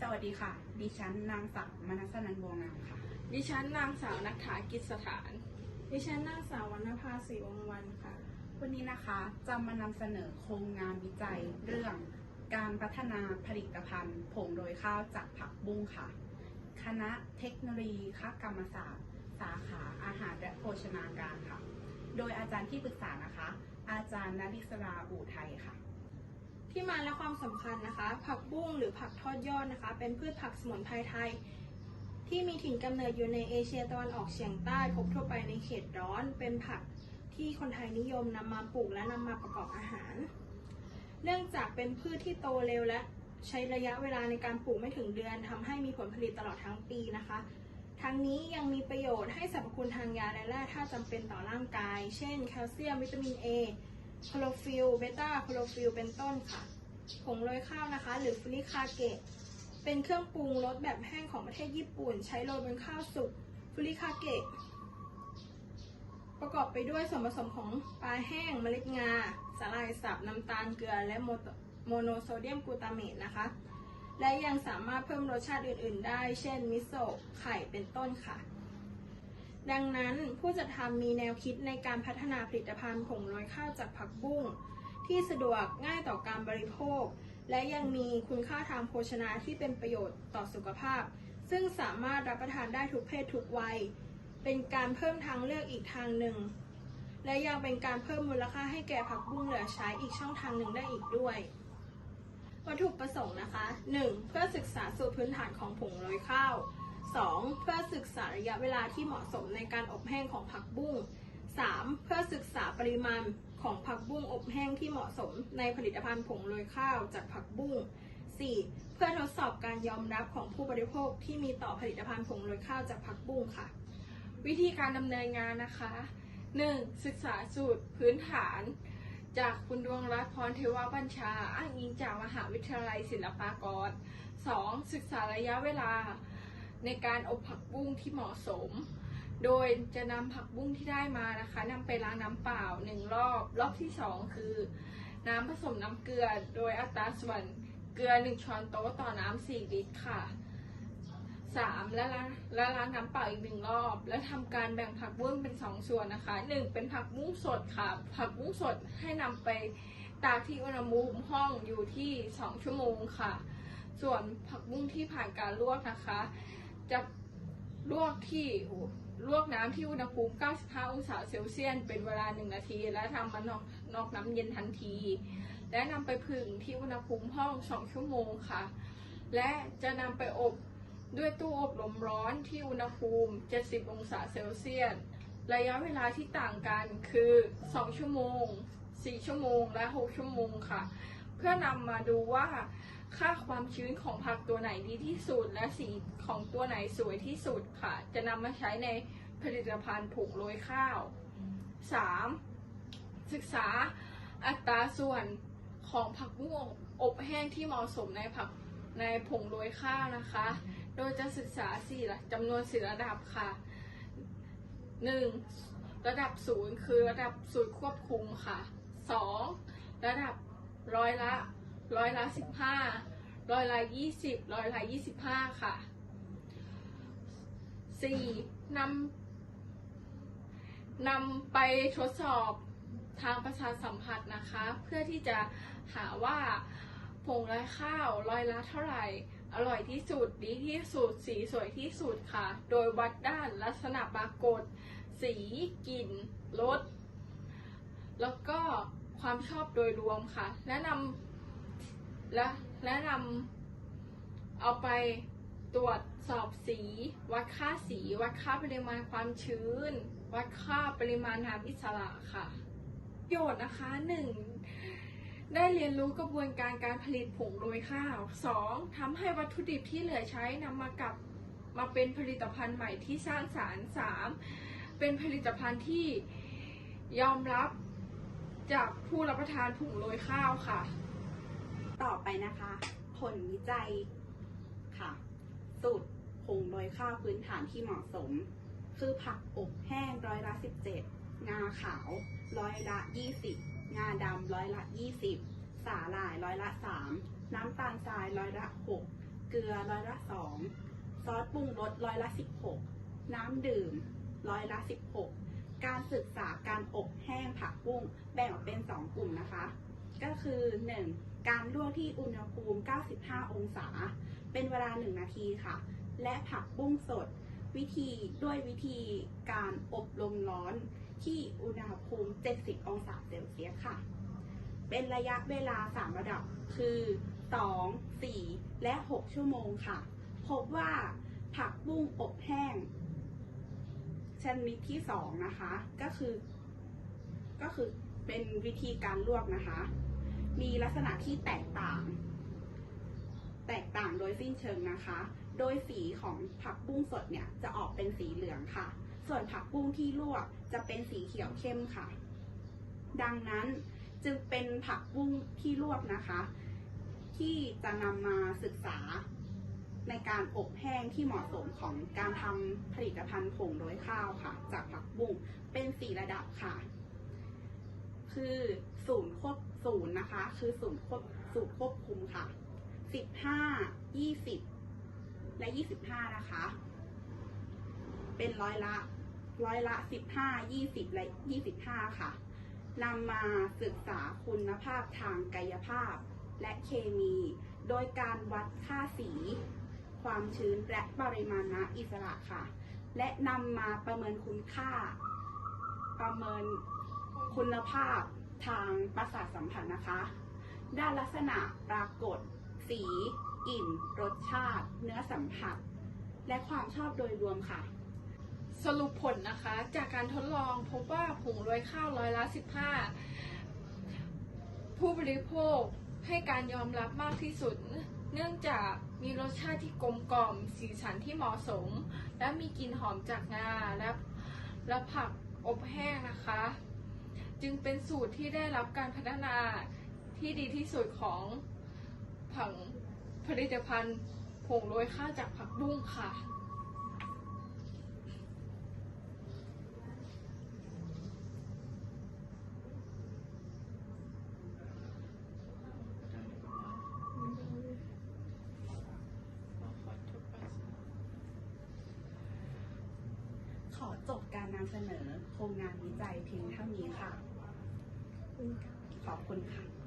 สวัสดีค่ะ ดิฉันนางสาวมนัสนันบัวงามค่ะ ดิฉันนางสาวนักถากิจสถาน ดิฉันนางสาววรรณภาศรีวงศ์วันค่ะ วันนี้นะคะจะมานำเสนอโครงงานวิจัยเรื่องการพัฒนาผลิตภัณฑ์ผงโรยข้าวจากผักบุ้งค่ะ คณะเทคโนโลยีคกรรมศาสตร์ สาขาอาหารและโภชนาการค่ะ โดยอาจารย์ที่ปรึกษานะคะ อาจารย์นริศราอู่ไทยค่ะ ที่มาและความสำคัญนะคะ ผักบุ้งหรือผักทอดยอดนะคะ เป็นพืชผักสมุนไพรไทย ที่มีถิ่นกำเนิดอยู่ในเอเชียตะวันออกเฉียงใต้พบทั่วไปในเขตร้อน เป็นผักที่คนไทยนิยมนำมาปลูกและนำมาประกอบอาหาร เนื่องจากเป็นพืชที่โตเร็วและใช้ระยะเวลาในการปลูกไม่ถึงเดือนทำให้มีผลผลิตตลอดทั้งปีนะคะ ทั้งนี้ยังมีประโยชน์ให้สรรพคุณทางยาและแร่ธาตุจำเป็นต่อร่างกาย เช่น แคลเซียม วิตามิน A คโลฟิลเบต้าคโลฟิลเป็นต้นค่ะ ผงโรยข้าวนะคะ หรือฟริคาเกะเป็นเครื่องปรุงรสแบบแห้งของประเทศญี่ปุ่น ใช้โรยบนข้าวสุกฟริคาเกะประกอบไปด้วยส่วนผสมของปลาแห้ง เมล็ดงา สาหร่ายสับ น้ำตาลเกลือ และโมโตโมโนโซเดียมกลูตาเมตนะคะ และยังสามารถเพิ่มรสชาติอื่น ๆ ได้ เช่น มิโซะ ไข่ เป็นต้นค่ะ ดังนั้นผู้จัดทำมีแนวคิดในการพัฒนาผลิตภัณฑ์ผงโรยข้าวจากผักบุ้งที่สะดวกง่ายต่อการบริโภค และยังมีคุณค่าทางโภชนาที่เป็นประโยชน์ต่อสุขภาพ ซึ่งสามารถรับประทานได้ทุกเพศทุกวัย เป็นการเพิ่มทางเลือกอีกทางหนึ่ง และยังเป็นการเพิ่มมูลค่าให้แก่ผักบุ้งเหลือใช้อีกช่องทางหนึ่งได้อีกด้วย วัตถุประสงค์นะคะ 1. เพื่อศึกษาสูตรพื้นฐานของผงโรยข้าว 2. เพื่อศึกษาระยะเวลาที่เหมาะสมในการอบแห้งของผักบุ้ง 3. เพื่อศึกษาปริมาณของผักบุ้งอบแห้งที่เหมาะสมในผลิตภัณฑ์ผงโรยข้าวจากผักบุ้ง 4. เพื่อทดสอบการยอมรับของผู้บริโภคที่มีต่อผลิตภัณฑ์ผงโรยข้าวจากผักบุ้งค่ะ วิธีการดำเนินงานนะคะ 1. ศึกษาสูตรพื้นฐาน จากคุณดวงรัตน์พรเทวบัญชา อ้างอิงจากมหาวิทยาลัยศิลปากร 2. ศึกษาระยะเวลา ในการอบผักบุ้งที่เหมาะสม โดยจะนำผักบุ้งที่ได้มานะคะนำไปล้างน้ำเปล่าหนึ่งรอบ รอบที่2คือน้ำผสมน้ำเกลือ โดยอัตราส่วนเกลือ 1 ช้อนโต๊ะต่อน้ำ4ลิตรค่ะสามและล้างและล้างน้ำเปล่าอีกหนึ่งรอบ และทำการแบ่งผักบุ้งเป็นสองส่วนนะคะหนึ่งเป็นผักบุ้งสดค่ะ ผักบุ้งสดให้นำไปตากที่อุณหภูมิห้องอยู่ที่สองชั่วโมงค่ะ ส่วนผักบุ้งที่ผ่านการลวกนะคะ จะลวกที่ลวกน้ำที่อุณหภูมิ 95 องศาเซลเซียส เป็นเวลา 1 นาที และทำมันนอกนอกน้ำเย็นทันที และนำไปผึ่งที่อุณหภูมิห้อง 2 ชั่วโมงค่ะ และจะนำไปอบด้วยตู้อบลมร้อนที่อุณหภูมิ 70 องศาเซลเซียส ระยะเวลาที่ต่างกันคือ 2 ชั่วโมง 4 ชั่วโมง และ 6 ชั่วโมงค่ะ เพื่อนำมาดูว่าค่าความชื้นของผักตัวไหนดีที่สุด และสีของตัวไหนสวยที่สุดค่ะ จะนำมาใช้ในผลิตภัณฑ์ผงโรยข้าว 3. ศึกษาอัตราส่วนของผักบุ้งอบแห้งที่เหมาะสมในผักในผงโรยข้าวนะคะ โดยจะศึกษาสี่ระจำนวนสี่ระดับค่ะ 1. ระดับศูนย์คือระดับศูนย์ควบคุมค่ะ 2. ระดับ ร้อยละร้อยละสิบห้าร้อยละยี่สิบร้อยละยี่สิบห้าค่ะ 4. นำนำไปทดสอบทางประสาทสัมผัสนะคะ เพื่อที่จะหาว่าผงไรข้าวร้อยละเท่าไหร่ อร่อยที่สุด ดีที่สุด สีสวยที่สุดค่ะ โดยวัดด้านลักษณะปรากฏ สี กลิ่น รส แล้วก็ ความชอบโดยรวมค่ะ และนำและและนำเอาไปตรวจสอบสี วัดค่าสี วัดค่าปริมาณความชื้น วัดค่าปริมาณน้ำอิสระค่ะ ประโยชน์นะคะหนึ่งได้เรียนรู้กระบวนการการผลิตผงโรยข้าว 2. ทำให้วัตถุดิบที่เหลือใช้นำมากับมาเป็นผลิตภัณฑ์ใหม่ที่สร้างสารรค์ 3. เป็นผลิตภัณฑ์ที่ยอมรับ จากผู้รับประทานผงโรยข้าวค่ะ ต่อไปนะคะ ผลวิจัยค่ะ สูตรผงโรยข้าวพื้นฐานที่เหมาะสม คือผักอบแห้งร้อยละ 17 งาขาวร้อยละ 20 งาดำร้อยละ 20 สาหร่ายร้อยละ 3 น้ำตาลทรายร้อยละ 6 เกลือร้อยละ 2 ซอสปรุงรสร้อยละ 16 น้ำดื่มร้อยละ 16 การศึกษาการอบแห้งผักบุ้งแบ่งออกเป็น 2 กลุ่มนะคะ ก็คือ 1. การลวกที่อุณหภูมิ 95 องศา เป็นเวลา 1 นาทีค่ะ และผักบุ้งสดวิธีด้วยวิธีการอบลมร้อนที่อุณหภูมิ 70 องศาเซลเซียสค่ะ เป็นระยะเวลา 3 ระดับคือ 2 4 และ 6 ชั่วโมงค่ะ พบว่าผักบุ้งอบแห้ง ชนิดที่2นะคะ ก็คือ ก็คือเป็นวิธีการลวกนะคะ มีลักษณะที่แตกต่าง แตกต่างโดยสิ้นเชิงนะคะ โดยสีของผักบุ้งสดเนี่ยจะออกเป็นสีเหลืองค่ะ ส่วนผักบุ้งที่ลวกจะเป็นสีเขียวเข้มค่ะ ดังนั้นจึงเป็นผักบุ้งที่ลวกนะคะ ที่จะนำมาศึกษา ในการอบแห้งที่เหมาะสมของการทำผลิตภัณฑ์ผงโรยข้าวค่ะ จากผักบุ้งเป็นสีระดับค่ะ คือศูนย์ควบศูนย์นะคะ คือศูนย์ควบศูนย์ควบคุมค่ะสิบห้ายี่สิบและยี่สิบห้านะคะ เป็นร้อยละร้อยละสิบห้ายี่สิบและยี่สิบห้าค่ะนำมาศึกษาคุณภาพทางกายภาพและเคมี โดยการวัดค่าสี ความชื้นและปริมาณน้ำอิสระค่ะ และนำมาประเมินคุณค่า ประเมินคุณภาพทางประสาทสัมผัสนะคะ ด้านลักษณะปรากฏ สี กลิ่น รสชาติ เนื้อสัมผัส และความชอบโดยรวมค่ะ สรุปผลนะคะ จากการทดลองพบว่าผงโรยข้าวร้อยละ 15 ผู้บริโภคให้การยอมรับมากที่สุด เนื่องจากมีรสชาติที่กลมกล่อม สีสันที่เหมาะสม และมีกลิ่นหอมจากงาและและผักอบแห้งนะคะ จึงเป็นสูตรที่ได้รับการพัฒนาที่ดีที่สุดของผังผลิตภัณฑ์ผงโรยข้าวจากผักบุ้งค่ะ ขอจบการนำเสนอโครงงานวิจัยเพียงเท่านี้ค่ะ ขอบคุณค่ะ